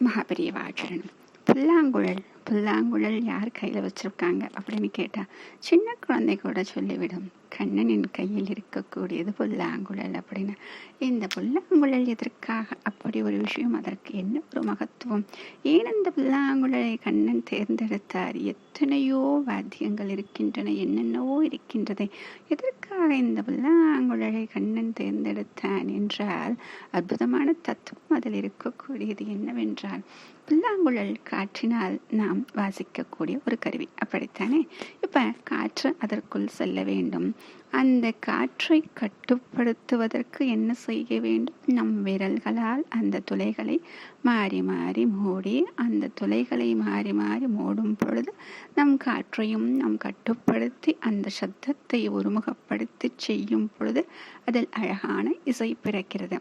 மகாபெரியவாச்சரணம் புல்லாங்குழல் புல்லாங்குழல் யார் கையில் வச்சுருக்காங்க அப்படின்னு கேட்டால் சின்ன குழந்தை கூட சொல்லிவிடும். கண்ணனின் கையில் இருக்கக்கூடியது புல்லாங்குழல் அப்படின்னு. இந்த புல்லாங்குழல் எதற்காக? அப்படி ஒரு விஷயம் அதற்கு என்ன ஒரு மகத்துவம்? ஏன் இந்த புல்லாங்குழலை கண்ணன் தேர்ந்தெடுத்தார்? எத்தனையோ வாத்தியங்கள் இருக்கின்றன என்னென்னவோ இருக்கின்றது. எதற்காக இந்த புல்லாங்குழலை கண்ணன் தேர்ந்தெடுத்தான் என்றால் அற்புதமான தத்துவம் அதில் இருக்கக்கூடியது என்னவென்றால் புல்லாங்குழல் காற்றினால் நாம் வாசிக்கக்கூடிய ஒரு கருவி. அப்படித்தானே? இப்போ காற்று அதற்குள் செல்ல வேண்டும். அந்த காற்றை கட்டுப்படுத்துவதற்கு என்ன செய்ய வேண்டும்? நம் விரல்களால் அந்த துளைகளை மாறி மாறி மூடி அந்த துளைகளை மாறி மாறி மூடும் பொழுது நம் காற்றையும் நாம் கட்டுப்படுத்தி அந்த சத்தத்தை ஒருமுகப்படுத்தி செய்யும் பொழுது அதில் அழகான இசை பிறக்கிறது.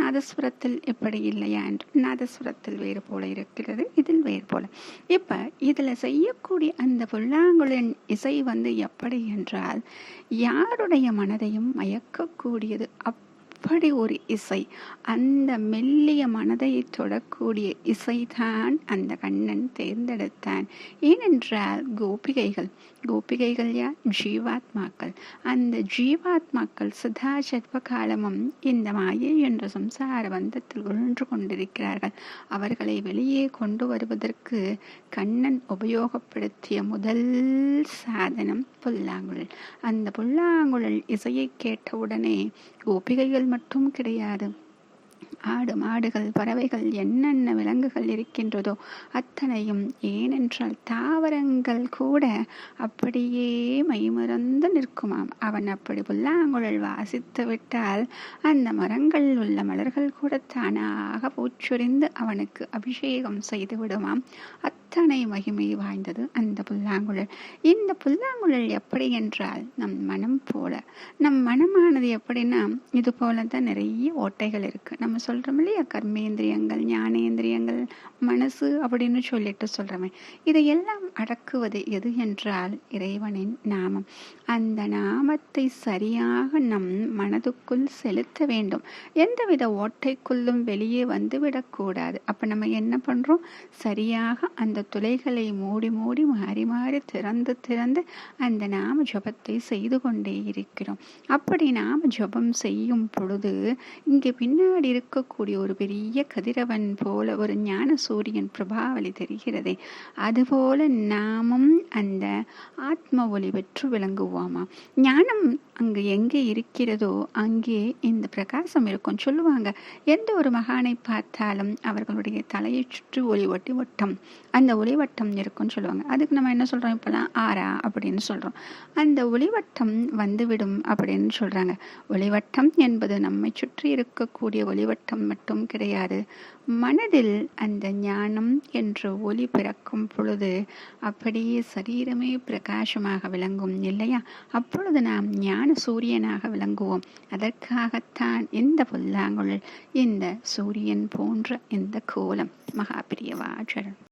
நாதஸ்வரத்தில் எப்படி இல்லையா என்று நாதஸ்வரத்தில் வேறு போல இருக்கிறது இதில் வேறு போல. இப்போ இதில் செய்யக்கூடிய அந்த புல்லாங்குழலின் இசை வந்து எப்படி என்றால் யாருடைய மனதையும் மயக்கக்கூடியது அப் அப்படி ஒரு இசை அந்த மெல்லிய மனதை தொடக்கூடிய இசைதான் அந்த கண்ணன் தேர்ந்தெடுத்தான். ஏனென்றால் கோபிகைகள் கோபிகைகள் யார்? ஜீவாத்மாக்கள். அந்த ஜீவாத்மாக்கள் சதா சர்வ காலமும் இந்த மாயை என்ற சம்சார பந்தத்தில் உழன்று கொண்டிருக்கிறார்கள். அவர்களை வெளியே கொண்டு வருவதற்கு கண்ணன் உபயோகப்படுத்திய முதல் சாதனம் புல்லாங்குழல். அந்த புல்லாங்குழல் இசையை கேட்டவுடனே கோபிகைகள் மட்டும் கிடையாது. ஆடு மாடுகள் பறவைகள் என்னென்ன விலங்குகள் இருக்கின்றதோ அத்தனையும் ஏனென்றால் தாவரங்கள் கூட அப்படியே மைமறந்து நிற்குமாம். அவன் அப்படி புல்லாங்குழல் வாசித்து விட்டால் அந்த மரங்களில் உள்ள மலர்கள் கூட தானாக பூச்சொரிந்து அவனுக்கு அபிஷேகம் செய்து விடுமாம். அத்தனை மகிமை வாய்ந்தது அந்த புல்லாங்குழல்? இந்த புல்லாங்குழல் எப்படி என்றால் நம் மனம் போல. நம் மனமானது எப்படின்னா இது போல தான் நிறைய ஓட்டைகள் இருக்குது நம்ம சொல்கிறோம் இல்லையா? கர்மேந்திரியங்கள் ஞானேந்திரியங்கள் மனசு அப்படின்னு சொல்லிட்டு சொல்கிறோமே இதையெல்லாம் அடக்குவது எது என்றால் இறைவனின் நாமம். அந்த நாமத்தை சரியாக நம் மனதுக்குள் செலுத்த வேண்டும். எந்தவித ஓட்டைக்குள்ளும் வெளியே வந்துவிடக்கூடாது. அப்போ நம்ம என்ன பண்ணுறோம் சரியாக அந்த துளைகளை மூடி மூடி மாறி மாறி திறந்து திறந்து அந்த நாம ஜபத்தை செய்து கொண்டே இருக்கிறோம். அப்படி நாம ஜபம் செய்யும் பொழுது இங்கே பின்னாடி இருக்கக்கூடிய ஒரு பெரிய கதிரவன் போல ஒரு ஞான சூரியன் பிரபாவலி தெரிகிறதே. அதுபோல நாமும் அந்த ஆத்ம ஒளி பெற்று விளங்குவோமா? ஞானம் அங்கு எங்கே இருக்கிறதோ அங்கே இந்த பிரகாசம் இருக்கும். சொல்லுவாங்க எந்த ஒரு மகானை பார்த்தாலும் அவர்களுடைய தலையை சுற்றி ஒளி ஒட்டி ஒட்டம். அந்த ஒளிவட்டம் இருக்குன்னு சொல்லுவாங்க. அதுக்கு நம்ம என்ன சொல்கிறோம் இப்போலாம் ஆரா அப்படின்னு சொல்கிறோம் அந்த ஒளிவட்டம் வந்துவிடும் அப்படின்னு சொல்கிறாங்க ஒளிவட்டம் என்பது நம்மை சுற்றி இருக்கக்கூடிய ஒளிவட்டம் மட்டும் கிடையாது. மனதில் அந்த ஞானம் என்ற ஒளி பிறக்கும் பொழுது அப்படியே சரீரமே பிரகாசமாக விளங்கும் இல்லையா? அப்பொழுது நாம் ஞான சூரியனாக விளங்குவோம். அதற்காகத்தான் இந்த புல்லாங்குழல் இந்த சூரியன் போன்ற இந்த கோலம். மகாபிரியவாச்சரன்